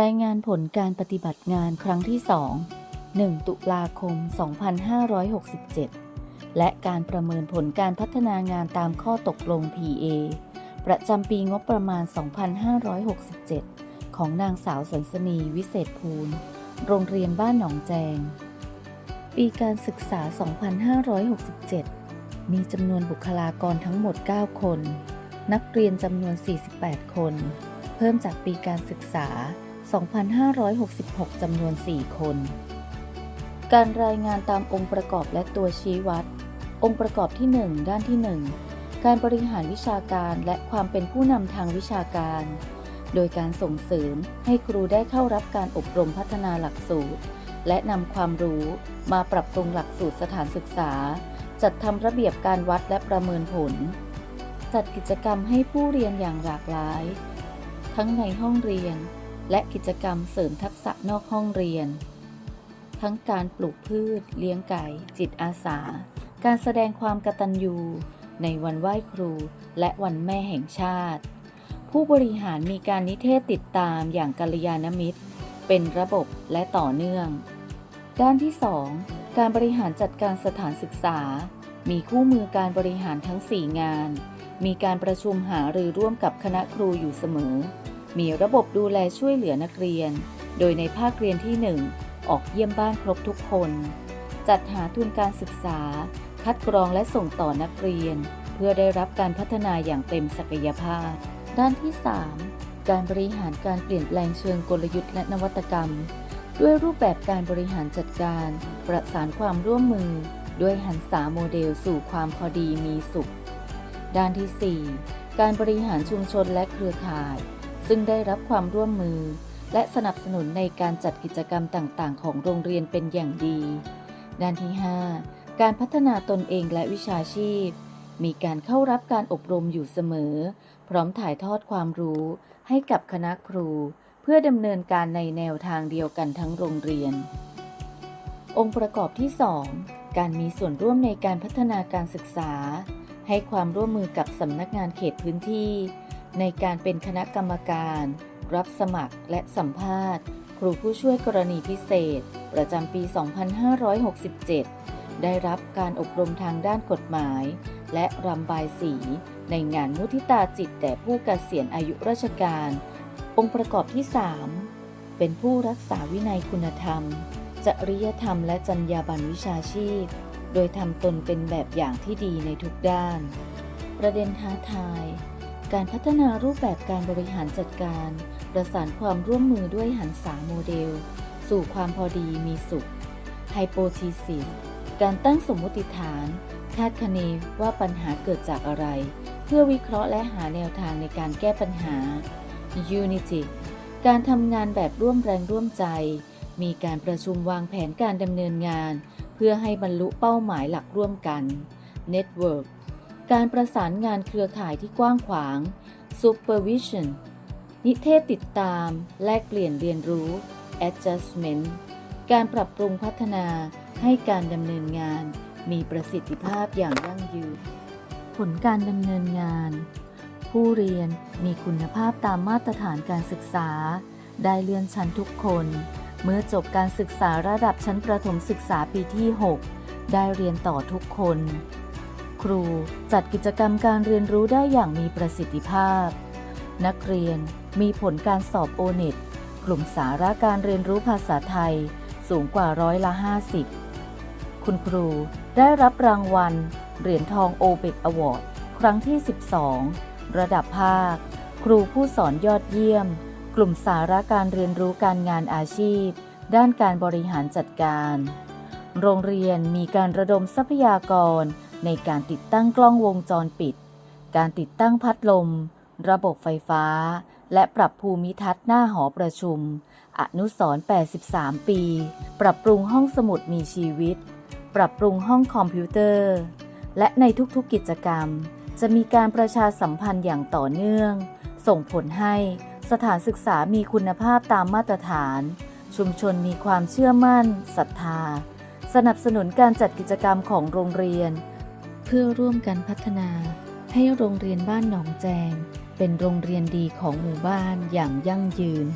รายงานผลการปฏิบัติงานครั้งที่ 2 1 ตุลาคม 2567 และการประเมินผลการพัฒนางานตามข้อตกลง PA ประจำปีงบประมาณ 2567 ของนางสาวสันสนีวิเศษภูล โรงเรียนบ้านหนองแจง ปีการศึกษา 2567 มีจำนวนบุคลากรทั้งหมด 9 คน นักเรียนจำนวน 48 คน เพิ่มจากปีการศึกษา 2566 จำนวน 4 คน การรายงานตามองค์ประกอบและตัวชี้วัด องค์ประกอบที่ 1 ด้านที่ 1 การบริหารวิชาการและความเป็นผู้นำทางวิชาการ โดยการส่งเสริมให้ครูได้เข้ารับการอบรมพัฒนาหลักสูตร และนำความรู้มาปรับปรุงหลักสูตรสถานศึกษา จัดทำระเบียบการวัดและประเมินผล จัดกิจกรรมให้ผู้เรียนอย่างหลากหลาย ทั้งในห้องเรียน และกิจกรรมเสริมทักษะนอกห้องเรียน ทั้งการปลูกพืช เลี้ยงไก่ จิตอาสา การแสดงความกตัญญู ในวันไหว้ครู และวันแม่แห่งชาติ ผู้บริหารมีการนิเทศติดตามอย่างกัลยาณมิตร เป็นระบบและต่อเนื่อง ด้านที่ 2 การบริหารจัดการสถานศึกษา มีคู่มือการบริหารทั้ง 4 งาน มีการประชุมหารือร่วมกับคณะครูอยู่เสมอ มีระบบดูแลช่วยเหลือนักเรียน โดยในภาคเรียนที่ 1 ออกเยี่ยมบ้านครบทุกคน จัดหาทุนการศึกษา คัดกรองและส่งต่อนักเรียน เพื่อได้รับการพัฒนาอย่างเต็มศักยภาพ ด้านที่ 3 การบริหารการเปลี่ยนแปลงเชิงกลยุทธ์และนวัตกรรม ด้วยรูปแบบการบริหารจัดการ ประสานความร่วมมือ ด้วยหันษาโมเดลสู่ความพอดีมีสุข ด้านที่ 4 การบริหารชุมชนและเครือข่าย ซึ่งได้รับความร่วมมือ และสนับสนุนในการจัดกิจกรรมต่างๆ ของโรงเรียนเป็นอย่างดี ด้านที่ 5 การพัฒนาตนเองและวิชาชีพ มีการเข้ารับการอบรมอยู่เสมอ พร้อมถ่ายทอดความรู้ให้กับคณะครู เพื่อดำเนินการในแนวทางเดียวกันทั้งโรงเรียน องค์ประกอบที่ 2 การมีส่วนร่วมในการพัฒนาการศึกษา ให้ความร่วมมือกับสำนักงานเขตพื้นที่ ในการเป็นคณะกรรมการ รับสมัครและสัมภาษณ์ ครูผู้ช่วยกรณีพิเศษ ประจำปี 2567 ได้รับการอบรมทางด้านกฎหมาย และรำบายสี ในงานมุทิตาจิตแด่ผู้เกษียณอายุราชการ องค์ประกอบที่ 3 เป็นผู้รักษาวินัยคุณธรรม จริยธรรมและจรรยาบรรณวิชาชีพ โดยทำตนเป็นแบบอย่างที่ดีในทุกด้าน ประเด็นท้าทาย การพัฒนารูปแบบการบริหารจัดการ ประสานความร่วมมือด้วยหันษาโมเดล สู่ความพอดีมีสุข Hypothesis การตั้งสมมติฐาน คาดคะเนว่าปัญหาเกิดจากอะไร เพื่อวิเคราะห์และหาแนวทางในการแก้ปัญหา Unity การทำงานแบบร่วมแรงร่วมใจ มีการประชุมวางแผนการดำเนินงาน เพื่อให้บรรลุเป้าหมายหลักร่วมกัน Network การประสานงานเครือข่ายที่กว้างขวาง Supervision นิเทศติดตาม แลกเปลี่ยนเรียนรู้ Adjustment การปรับปรุงพัฒนาให้การดำเนินงาน มีประสิทธิภาพอย่างยั่งยืน ผลการดำเนินงาน ผู้เรียนมีคุณภาพตามมาตรฐานการศึกษา ได้เลื่อนชั้นทุกคน เมื่อจบการศึกษาระดับชั้นประถมศึกษาปีที่ 6 ได้เรียนต่อทุกคน ครูจัดกิจกรรมการเรียนรู้ได้อย่างมีประสิทธิภาพ นักเรียนมีผลการสอบโอเน็ตกลุ่มสาระการเรียนรู้ภาษาไทยสูงกว่าร้อยละ 50 คุณครูได้รับรางวัล เหรียญทองโอเบกอวอร์ดครั้งที่ 12 ระดับภาค ครูผู้สอนยอดเยี่ยม กลุ่มสาระการเรียนรู้การงานอาชีพ ด้านการบริหารจัดการ โรงเรียนมีการระดมทรัพยากร ในการติดตั้งกล้องวงจรปิด การติดตั้งพัดลม ระบบไฟฟ้า และปรับภูมิทัศน์หน้าหอประชุม อนุสร83 ปี ปรับปรุงห้องสมุดมีชีวิต ปรับปรุงห้องคอมพิวเตอร์ และในทุกๆกิจกรรม จะมีการประชาสัมพันธ์อย่างต่อเนื่อง ส่งผลให้สถานศึกษามีคุณภาพตามมาตรฐาน ชุมชนมีความเชื่อมั่นศรัทธา สนับสนุนการจัดกิจกรรมของโรงเรียน เพื่อร่วมกันพัฒนา ให้โรงเรียนบ้านหนองแจง เป็นโรงเรียนดีของหมู่บ้านอย่างยั่งยืน